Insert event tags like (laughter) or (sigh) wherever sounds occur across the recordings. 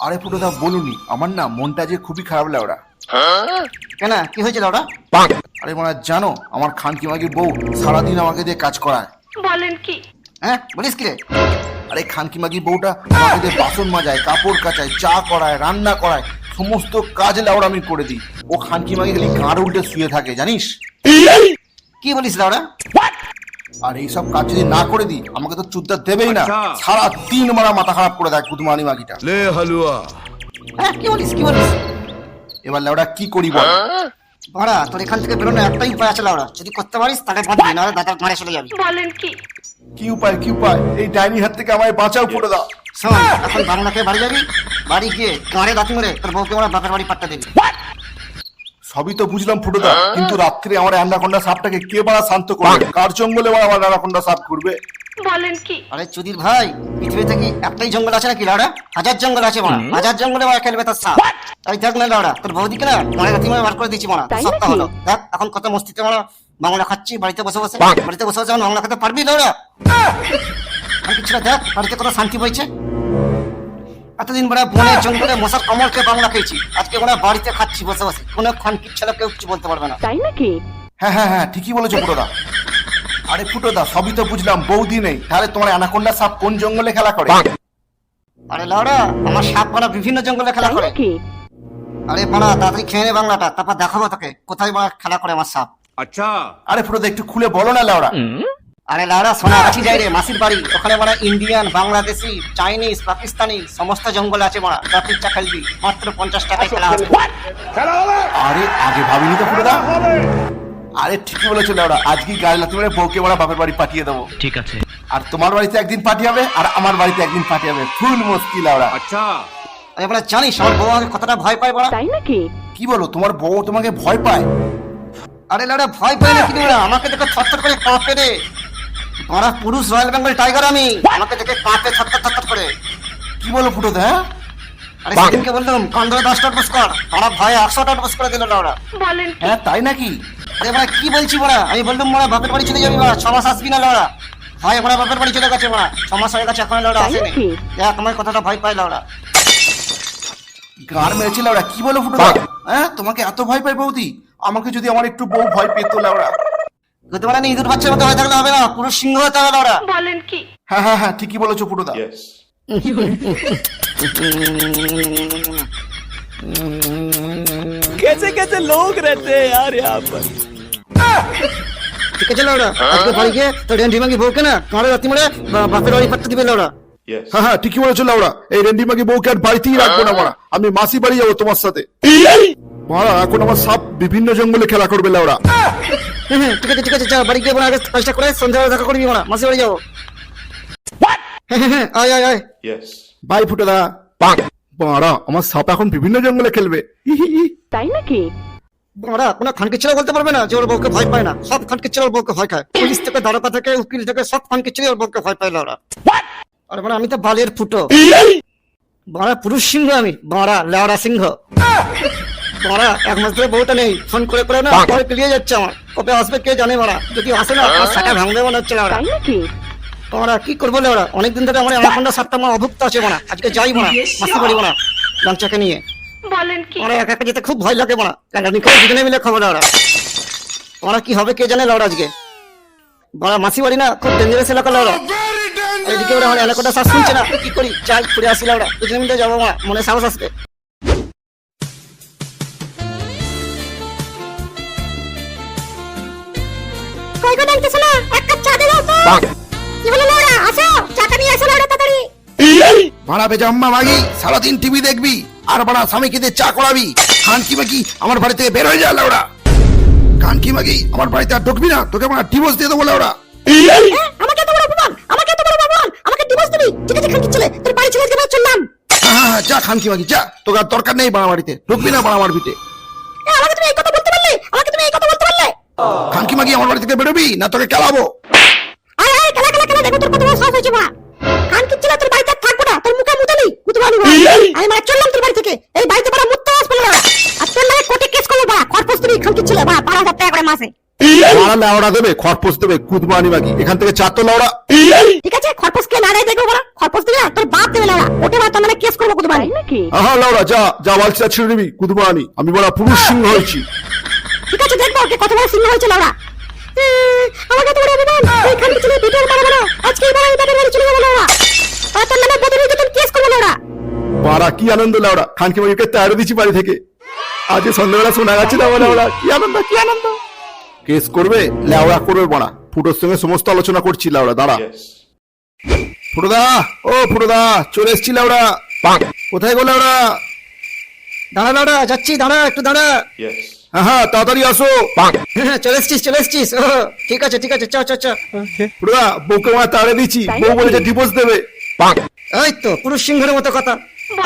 আরে ফুটোদা বলুনি আমার না মনটা যে খুবই খারাপ লাগা কেন কি হয়েছিল ওটা আরে মানে জানো আমার খানকি মাগির বউ সারাদিন আমাকে দিয়ে কাজ করায়। বলেন কি? হ্যাঁ বলিস কি রে? আরে খানকি মাগির বউটা আমাকে দিয়ে বাসন মাজায় কাপড় কাচায় চা করায় রান্না করায় সমস্ত কাজ লাউড়া আমি করে দিই। ও খানকি মাগি খালি গাঁড় উল্টে শুয়ে থাকে জানিস? কি বলিস লাউরা আর এইসব কাজ যদি না করে দিই আমাকে তো চুদ্দার দেবেই না। আচ্ছা। সারা তিন মারা মাথা খারাপ করে দেয় কুদমানি মাগিটা। লে হালুয়া। হ্যাঁ কি বলিস কি বলিস? এবার লাউডা কি করি বল? বড়া তোর এখান থেকে বেরোনো একটাই উপায় আছে লাউডা যদি করতে পারিস তাহলে বাঁচবি নাহলে দাদা ঘরে চলে যাবি। বলেন কি? কি উপায় কি উপায়? এই ডাইনি হাত থেকে আমায় বাঁচাও করে দাও। শোন এখন বারো লাখে বাড়ি যাবি বাড়ি গিয়ে ঘরে দাঁতি মেরে তোর বউকে ওরা বাপের বাড়ি পাত্তা দিবি। সবই তো বুঝলাম ফুটোদা। কিন্তু রাত্রে আমার অ্যান্ডাকন্ডা সাপটাকে কে বাড়া শান্ত করবে? কার জঙ্গলে বাড়া আমার অ্যান্ডাকন্ডা সাপ করবে বলেন কি? আরে চুদির ভাই পৃথিবীতে কি একটাই জঙ্গল আছে নাকি লাউডা হাজার জঙ্গল আছে মারা। হাজার জঙ্গলে মারা খেলবে তার সাপ। তাই দেখ না লাউডা তোর বৌদিকে না মানে মারা বার করে দিচ্ছি মারা। তাই সপ্তাহ হলো। দেখ এখন কত মস্তিতে মারা। বাংলা খাচ্ছি বাড়িতে বসে বসে। বাড়িতে বসে বসে এখন বাংলা খেতে পারবি লাউডা আর কিছু না, দেখ বাড়িতে কত শান্তি বইছে এতদিন বড় বনে জঙ্গলে মশার কমল খেয়ে বাংলা খেয়েছি আজকে ওরা বাড়িতে খাচ্ছি বসে বসে। কোনো ক্ষণ কিচ্ছালো কেউ কিছু বলতে পারবে না। তাই নাকি? হ্যাঁ হ্যাঁ হ্যাঁ ঠিকই বলেছ পুরোদা আরে ফুটোদা সবই তো বুঝলাম বৌদি নেই। তাহলে তোমার অ্যানাকোন্ডা সাপ কোন জঙ্গলে খেলা করে? আরে লড়া আমার সাপ বলা বিভিন্ন জঙ্গলে খেলা করে। আরে বাড়া তাড়াতাড়ি খেয়ে নে বাংলাটা তারপর দেখাবো তোকে। কোথায় বাড়া খেলা করে আমার সাপ? আচ্ছা। আরে ফুটোদা একটু খুলে বলো না লড়া আরে লাউরা সোনা আছি যাই রে মাসির বাড়ি। ওখানে মারা ইন্ডিয়ান বাংলাদেশি চাইনিজ পাকিস্তানি সমস্ত জঙ্গল আছে মারা রাত্রির চা খেলবি। মাত্র পঞ্চাশ টাকায় খেলা হবে। আরে আগে ভাবিনি তো পুরোটা। আরে ঠিকই বলেছ লাউরা আজকে গাড়ি লাতে মেরে বউকে বড় বাপের বাড়ি পাঠিয়ে দেবো। ঠিক আছে। আর তোমার বাড়িতে একদিন পার্টি হবে আর আমার বাড়িতে একদিন পার্টি হবে ফুল মুশকিল লাউরা আচ্ছা। আরে বড় জানিস আমার বউ আমাকে কতটা ভয় পায় বড় তাই নাকি? কি বলো তোমার বউ তোমাকে ভয় পায়? আরে লাউরা ভয় পায় না কিন্তু আমাকে দেখো থরথর করে কাঁপে রে। বড়া পুরুষ রয়্যাল বেঙ্গল টাইগার আমি। আমাকে দেখে কাঁপে থরথর থরথর করে। কি বলো ফুটোদা হ্যাঁ? আরে সেদিনকে বললাম কান্দরে দশটা কর। ভয়ে একশোটা করে দিল কি? হ্যাঁ তাই নাকি? আরে বড়া কি বলছি বড়া আমি বললাম বড়া বাপের বাড়ি চলে যাবি বড়া ছ মাস আসবি না লড়া ভয় বড়া বাপের বাড়ি চলে গেছে বড়া ছ মাস হয়ে গেছে এখন লড়া আসেনি। দেখ আমার কথাটা ভয় পাই লড়া গার মেরেছে লাউড়া কি বলো ফুটো হ্যাঁ তোমাকে এত ভয় পাই বৌদি? আমাকে যদি আমার একটু বউ ভয় পেতো লাউড়া যদি মানে ইঁদুর বাচ্চার মতো হয়ে থাকলে হবে না পুরো সিংহ হতে হবে লড়া বলেন কি হ্যাঁ হ্যাঁ হ্যাঁ ঠিকই বলেছো ফুটোদা कैसे कैसे लोग रहते हैं यार यहाँ पर ঠিক আছে লড়া আজকে বাড়ি গিয়ে তো রেন্ডি মাগি বউকে না কাঁড়ে রাতি মেরে বা- বাপের বাড়ি পাঠতে দিবে লড়া হ্যাঁ হ্যাঁ ঠিকই বলেছো লাউড়া এই রেন্ডিমাকে বউকে আর বাড়িতেই রাখবো না মারা আমি মাসি বাড়ি যাবো তোমার সাথে মারা এখন আমার সাপ বিভিন্ন জঙ্গলে খেলা করবে হ্যাঁ হ্যাঁ ঠিক আছে ঠিক আছে যা বাড়ি গিয়ে বড়া আগে কাজটা করে সন্ধ্যাবেলা দেখা করবি বড়া মাসি বাড়ি যাব। আয় আয় আয়। বাই ফুটোদা মারা আমার সাপ এখন বিভিন্ন জঙ্গলে খেলবে। তাই নাকি? ওরা কোনো খানকে ছেলে বলতে পারবে না যে ওর বউকে ভয় পায় না। সব খানকে ছেলে ওর বউকে ভয় খায়। পুলিশ থেকে দারোগা থেকে উকিল থেকে সব খানকে ছেলে ওর বউকে ভয় পায় না ওরা আরে মানে আমি তো বালের ফুটো। বড়া পুরুষ সিংহ আমি। বড়া লেওড়া সিংহ। বড়া এক মাস ধরে বউটা নেই। ফোন করে করে না ভয় পেরিয়ে যাচ্ছে আমার। কবে আসবে কে জানে বড়া যদি আসে না আমার সাটা ভাঙবে মনে হচ্ছে ওরা। তাই ওরা কি করব ওরা? অনেকদিন ধরে আমার অ্যানাকোন্ডা সাতটা আমার অভুক্ত আছে বড়া আজকে যাই বড়া মাসি বাড়ি বড়া লঞ্চাকে নিয়ে। বলেন কি? ওরা একা একা যেতে খুব ভয় লাগে মারা কারণ করে দুজনে মিলে খবর ওরা। ওরা কি হবে কে জানে লড়া আজকে? বড় মাসি বাড়ি না খুব ডেঞ্জারাস এলাকা লড়া এদিকে ওরা আমার এলাকাটা শ্বাস শুনছে না। কি করি? যাই ঘুরে আসি লড়া দুজনে মিলে যাব মা মনে সাহস আসবে। কি হলো লড়া আসো চাটা নিয়ে আসো লড়া তাড়াতাড়ি। ভাড়া বেজা আম্মা মাগি সারাদিন টিভি দেখবি আর বাড়া স্বামীকে দিয়ে চা করাবি। খানকি মাগি আমার বাড়ি থেকে বের হয়ে যা লাউড়া খানকি মাগি আমার বাড়িতে আর ঢুকবি না তোকে আমার ডিভোর্স দিয়ে দেবো লাউড়া আমাকে এত বড় অপমান আমাকে এত বড় অপমান। আমাকে ডিভোর্স দিবি? ঠিক আছে খানকি ছেলে তোর বাড়ি ছেলে আজকে চললাম। হ্যাঁ হ্যাঁ হ্যাঁ, যা খান কি মাগি যা। তোকে আর দরকার নেই বাড়া বাড়িতে। ঢুকবি না বাড়া আমার ভিটে। আমাকে তুমি এই কথা বলতে পারলে? আমাকে তুমি এই কথা বলতে পারলে? খান কি মাগি আমার বাড়ি থেকে বেরোবি না তোকে কেলাবো? খেলা খেলা খেলা দেখো তোর কত বড় সাহস হয়েছে মা খানকি ছেলে তোর বাড়িতে? আর থাকব না। তোর মুখে মুতালি মুতে পারবি আমি মানে চললাম তোর বাড়ি থেকে। এই বাড়িতে বড় মুততে আসবে না। আর তোর নামে কোর্টে কেস করব বা খরপোশ তুমি খানকি ছেলে? বা বারো হাজার টাকা করে মাসে। মারা লেওড়া দেবে খরপোশ দেবে কুদমানি বাকি এখান থেকে চার তো লেওড়া ঠিক আছে খরপোশ কে না দেয় দেখব বড়া। খরপোশ দিলে তোর বাপ দেবে লাউড়া ওটা বা তোর নামে কেস করব কুদবানি আহা লেওড়া যা যা বালছিটা ছিঁড়ে নিবি কুদমানি আমি বড় পুরুষ সিংহ হয়েছি। ঠিক আছে দেখব কে কত বড় সিংহ হয়েছে লাউড়া উম, আমাকে তো অভিমান। ওই খানকে ছেলে ভিডিও বানাবো না। আজকে এবার আমি তাদের বাড়ি চলে যাব লাউড়া আর তোর নামে বদলে তোর কেস করব লাউড়া পাড়া কি আনন্দ লেওড়া খানকি মাগিকে তেরো দিচ্ছি বাড়ি থেকে। আজ সন্ধ্যাবেলা শোনা যাচ্ছে না কি আনন্দ কি আনন্দ? কেস করবে? লেওড়া করবে বড়া ফুটোর সঙ্গে সমস্ত আলোচনা করছি লেওড়া দাঁড়া। ফুটোদা ও ফুটোদা চলে এসছি লেওড়া কোথায় গো লেওড়া দাঁড়া দাঁড়া যাচ্ছি দাঁড়া একটু দাঁড়া। হ্যাঁ হ্যাঁ তাড়াতাড়ি আসো। হ্যাঁ, চলে এসছিস চলে এসছিস। ঠিক আছে ঠিক আছে চ চ চ। ফুটোদা বউকে আমার তাড়ে দিচ্ছি। বউ বলেছে ডিভোর্স দেবে। এই তো পুরুষ সিংহের মতো কথা।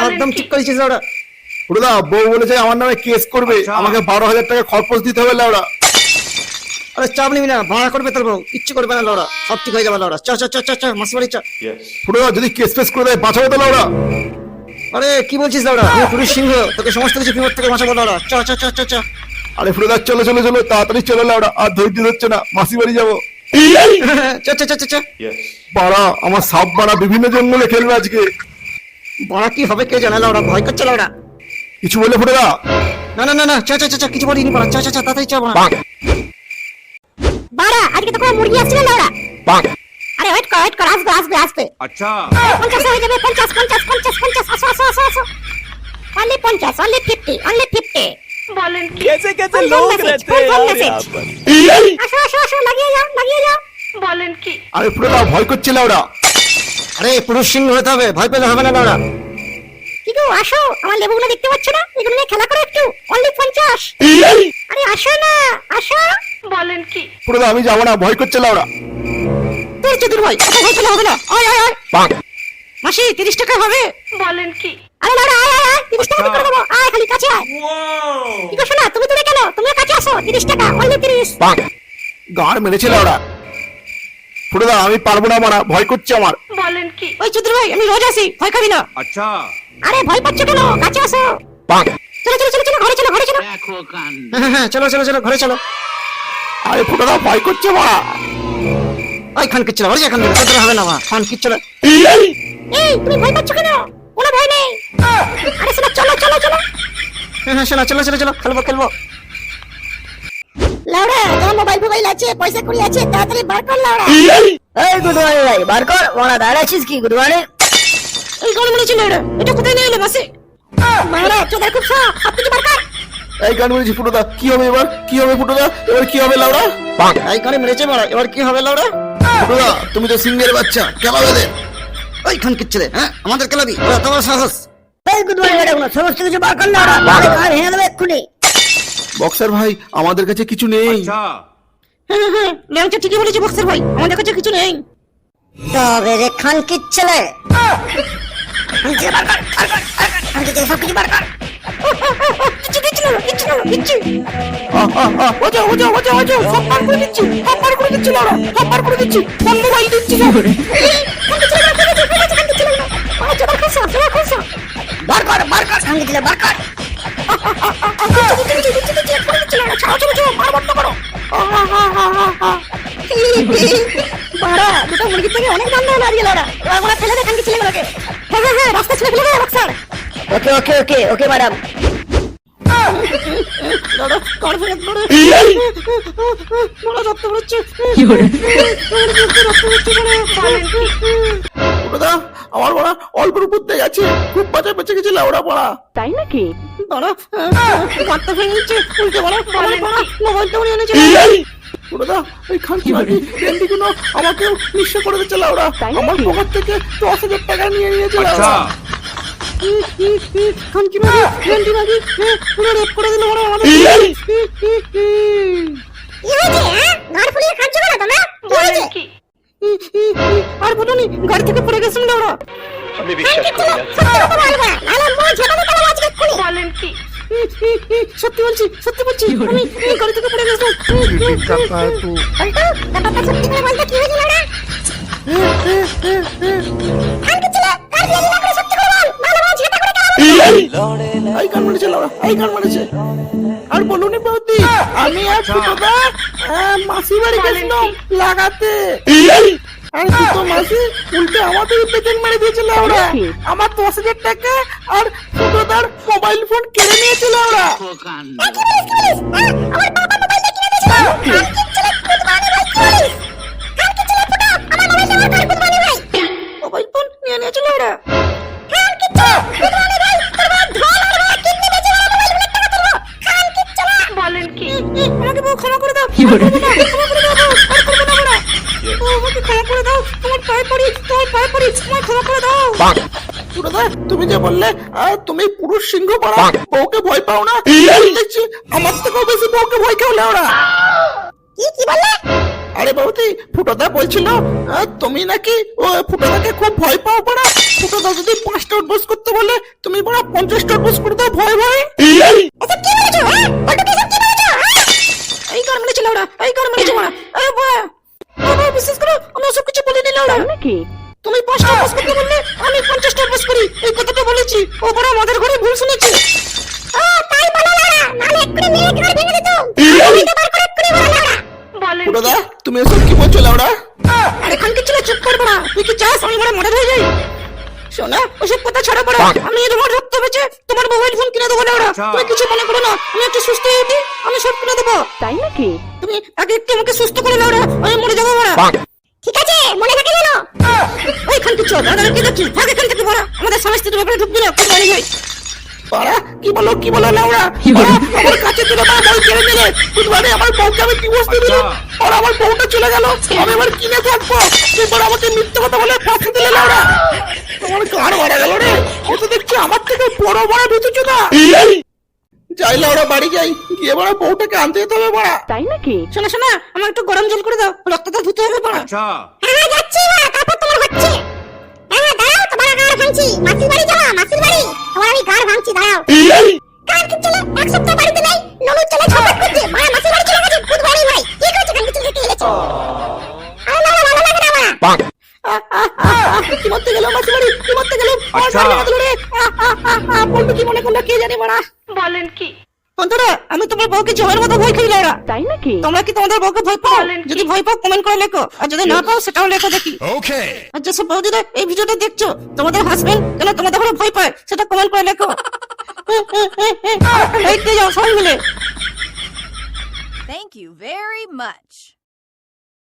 একদম ঠিক করেছিস ওরা ফুটোদা বউ বলেছে আমার নামে কেস করবে। আমাকে বারো হাজার টাকা খরপোশ দিতে হবে লেওড়া আরে চাপ নিবি না ভাড়া করবে তোর বউ। কিচ্ছু করবে না লড়া সব ঠিক হয়ে যাবে লড়া চ চ চ চ চ মাসি বাড়ি চ। ফুটোদা যদি কেস ফেস করে দেয় বাঁচাবে তো লেওড়া আরে কি বলছিস লড়া পুরুষ সিংহ তোকে সমস্ত কিছু বিপদ থেকে বাঁচাবো লড়া চ চ চ চ চ। আরে ফুলদার চলো চলো চলো তাড়াতাড়ি চলো লাউডা। আর ধৈর্য ধরছে না। মাসি বাড়ি যাব। বাড়া আমার সাপ বাড়া বিভিন্ন জঙ্গলে খেলবে আজকে। বড়া কি হবে কে জানে লাউডা? ভয় করছে লাউডা। কিছু বলে ফুটেরা না না না না চা চা চা কিছু বলিনি বড়া। চা চা চা তাড়াতাড়ি চা বাড়া। আজকে তো কোনো মুরগি আসছিল লাউডা। বাঁক আরে ওয়েট কর ওয়েট কর আসবে আসবে আসবে। আচ্ছা। 50 হয়ে যাবে 50 50 50 50 আসো আসো আসো আসো। অনলি 50 অনলি 50 অনলি 50 বলেন কি कैसे कैसे Phone लोग message, रहते phone हैं यार message. यहाँ पर আসো আসো আসো লাগিয়ে যাও লাগিয়ে যাও বলেন কি আরে ফুটোদা ভয় করছে লেওড়া আরে পুরুষ সিংহ হতে হবে ভয় পেলে হবে না লড়া কি গো আসো আমার লেবুগুলো দেখতে পাচ্ছ না এগুলো নিয়ে খেলা করো একটু অনলি পঞ্চাশ আরে আসো না আসো বলেন কি ফুটোদা আমি যাবো না ভয় করছে লেওড়া তোর চতুর ভাই এত ভয় পেলে হবে না আয় আয় আয় মাসি তিরিশ টাকা হবে বলেন কি আরে না আয় আয় আয় 30 টাকা আচ্ছা। বিক্রি করব আয় খালি কাছে আয়। কি করছ না? তুমি তো কেন? তুমি কাছে আসো 30 টাকা অনলি 30 গাড় মেরেছে লাউড়া ফুটুদা আমি পারব না মারা ভয় করছে আমার। বলেন কি? ওই চুদ্র ভাই আমি রোজ আসি ভয় খাবি না। আচ্ছা। আরে ভয় পাচ্ছ কেন? কাছে আসো। পাক চলো চলো চলো চলো ঘরে চলো ঘরে চলো। দেখো হ্যাঁ, হ্যাঁ হ্যাঁ চলো চলো চলো ঘরে চলো। আরে ফুটুদা ভয় করছে মারা। ওই খান কিচ্ছু না ওরে খান কিচ্ছু হবে না মা খান কিচ্ছু না। এই তুমি ভয় পাচ্ছ কেন? কোনো ভয় নেই। আরে শোনা চলো চলো চলো। হ্যাঁ হ্যাঁ চলো চলো চলো চলো খেলব খেলব। লাউড়া তোমার মোবাইল মোবাইল আছে পয়সা কুড়ি আছে তাড়াতাড়ি বার কর লাউড়া। এই গুদমানি ভাই বার কর ওরা দাঁড়া আছিস কি গুদমানি এই গড় মনে ছিল এটা এটা কোথায় নিয়ে এলে মাসি মারা চোদার খুব সব সব কিছু বার কর। এই গান বলেছি ফুটোদা কি হবে এবার? কি হবে ফুটোদা? এবার কি হবে লাউড়া? এই কানে মেরেছে মারা এবার কি হবে লাউড়া? ফুটোদা তুমি তো সিংহের বাচ্চা কেলাবে দে ওই খানকির ছেলে হ্যাঁ আমাদের কেলাবি এত বড় সাহস এই গুড মর্নিং ম্যাডাম সমস্ত কিছু বার করলে ওরা আর হেঁটে দেবে এক্ষুনি বক্সার ভাই আমাদের কাছে কিছু নেই হ্যাঁ হ্যাঁ ল্যাংচা ঠিকই বলেছে বক্সার ভাই আমাদের কাছে কিছু নেই তবে রে খানকির ছেলে খানকির বার কর বার কর খানকির ছেলে সব কিছু বার কর কিছু কিছু না কিছু না কিছু বাঁচাও বাঁচাও বাঁচাও বাঁচাও সব বার করে দিচ্ছি সব বার করে দিচ্ছি ওরা সব বার করে দিচ্ছি অন্য ভাই দিচ্ছি চোদার খুব সব বার কর বার কর খান কিচ্ছেলে বার কর দুটো মুরগির থেকে অনেক দাম দেওয়া আজকে এবার আমরা ফেলে দে খানকি ছেলেগুলোকে। হ্যাঁ হ্যাঁ হ্যাঁ রাস্তা ছেলে ফেলে দে বক্সার ওকে ওকে ওকে ওকে ম্যাডাম। লাউড়া কার দাদা আমার বড়া অল্পের উপর দিয়ে গেছে। খুব বাঁচা বেঁচে গেছে লাউড়া পড়া। তাই নাকি? দাঁড়া হ্যাঁ, হ্যাঁ, ঘরটা ভেঙে নিচ্ছে উল্টে বড়া আমার বড়া মোবাইলটা উড়িয়ে এনেছে ওরা আমাকে নিঃস্ব করে দিচ্ছে লাউড়া আমার পকেট থেকে দশ হাজার টাকা নিয়ে নিয়েছে লাউড়া আচ্ছা। খানকি বাকি ক্যান্ডি বাকি পুরো রেপ করে দিল বড় আমাদের ইহুদি হ্যাঁ? কি বলো নি আর গাড়ি থেকে পড়ে গেছেন ওরা? আমি বিশ্বাস করি না। মন এক্ষুনি বলেন কি? সত্যি বলছি সত্যি বলছি আমি গাড়ি থেকে পড়ে গেছিলাম তো কাকা সত্যি করে বলতে কি হয়েছিল ছেলে কার বিয়ে এই গান মেরেছে লাউড়া এই গান মেরেছে আর বলুন বৌদি আমি আর ছোটদা মাসি বাড়ি গেছিলাম লাগাতে। আর দুটো মাসি উল্টে আমাদের পেটেন মেরে দিয়েছিল ওরা। আমার দশ হাজার টাকা আর ছোটদার মোবাইল ফোন কেড়ে নিয়েছিল ওরা। মোবাইল ফোন নিয়ে নিয়েছিল ওরা। তুমি যে বললে তুমি পুরুষ সিংহ পড়া বউকে ভয় পাও না দেখছি আমার থেকেও বেশি বউকে ভয় কেউ ওরা। কি কি বললে? আরে বৌদি ফুটোদা বলছিল আহ, তুমি নাকি ও ফুটোদাকে খুব ভয় পাও পড়া ফুটোদা যদি পাঁচটা উঠবোস করতে বলে তুমি পড়া পঞ্চাশটা উঠবোস করে দাও ভয় ভয়। এসব কি বলেছ হ্যাঁ? কি বলেছ? এই গান মেরেছিল ওরা এই গান মেরেছে ওরা। এই বাবা বাবা বিশ্বাস করো আমি ওসব কিছু বলিনি তাই নাকি? তুমি পাঁচটা বস করতে বললে আমি পঞ্চাশটা বস করি এই কথাটা বলেছি। ও বড় আমাদের ঘরে ভুল শুনেছি। ও তাই বলো লাউড়া নালে এক্ষুনি মেয়ে ঘর ভেঙে দিত। আমি তো বার করে এক্ষুনি বলো লাউড়া বলেন ফুটোদা তুমি এসব কি বলছো লাউড়া আরে খানকে ছিল? চুপ করব না তুই কি চাস আমি বড় মডেল যাই ওসব কথা ছাড়া পড়া। আমি তোমার রক্ত বেঁচে তোমার মোবাইল ফোন কিনে দেবো না ওরা। তুমি কিছু মনে করো না আমি একটু সুস্থ হয়ে উঠি আমি সব কিনে দেবো। তাই নাকি? তুমি আগে একটু আমাকে সুস্থ করে নাও আমি মরে যাব ওরা। ঠিক আছে মনে থাকে যেন ওইখান থেকে চল দাদা কি দেখছিস ভাগ এখান থেকে বড় আমাদের সমস্ত ব্যাপারে ঢুকবি না পাড়া? কি বলো কি বলো লাউড়া আমার কাছে ছিল না বল কেড়ে নিলে বুধবারে আমার বউকে আমি ডিভোর্স দিয়ে দিলাম। আর আমার বউটা চলে গেল। আমি এবার কিনে থাকব। এবার আমাকে মিথ্যে কথা বলে ফাঁসি দিলে লাউড়া আমার গান মারা গেল রে? ও তো দেখছি আমার থেকে বড় বড় ভেতুছে না। যাই লাউড়া বাড়ি যাই। গিয়ে বড় বউটাকে আনতে যেতে হবে বড়া তাই নাকি? শোনা শোনা আমার একটু গরম জল করে দাও। রক্তটা ধুতে হবে পড়া। হ্যাঁ যাচ্ছি মা তারপর তোমার হচ্ছে। তোমার গাড় ভাঙছি? মাসির বাড়ি যাওয়া মাসির বাড়ি? তোমার আমি গাড় ভাঙছি দাঁড়াও। কার কি চলে? এক সপ্তাহ বাড়িতে নাই ননদ চলে ছপাট করছে। মা মাসির বাড়ি চলে গেছে। খুব বাড়ি ভাই। কি করছে? কান কি চলে কে এলেছে। আরে না না না না না কি মরতে গেল মাসির বাড়ি? কি মরতে গেল? আচ্ছা। মারা বলব কি মনে করল কে জানে মারা বলেন কি? বন্ধুরা আমি তোমার বউকে জমের মতো ভয় খাই ওরা তাই নাকি? তোমরা কি তোমাদের বউকে ভয় পাও? যদি ভয় পাও কমেন্ট করে লেখো। আর যদি না পাও সেটাও লেখো দেখি। আর যেসব বৌদিরা এই ভিডিওটা দেখছ তোমাদের হাজবেন্ড কেন তোমাদের ঘরে ভয় পায় সেটা কমেন্ট করে লেখো। (laughs) এই যাও সবাই মিলে। Thank you very much.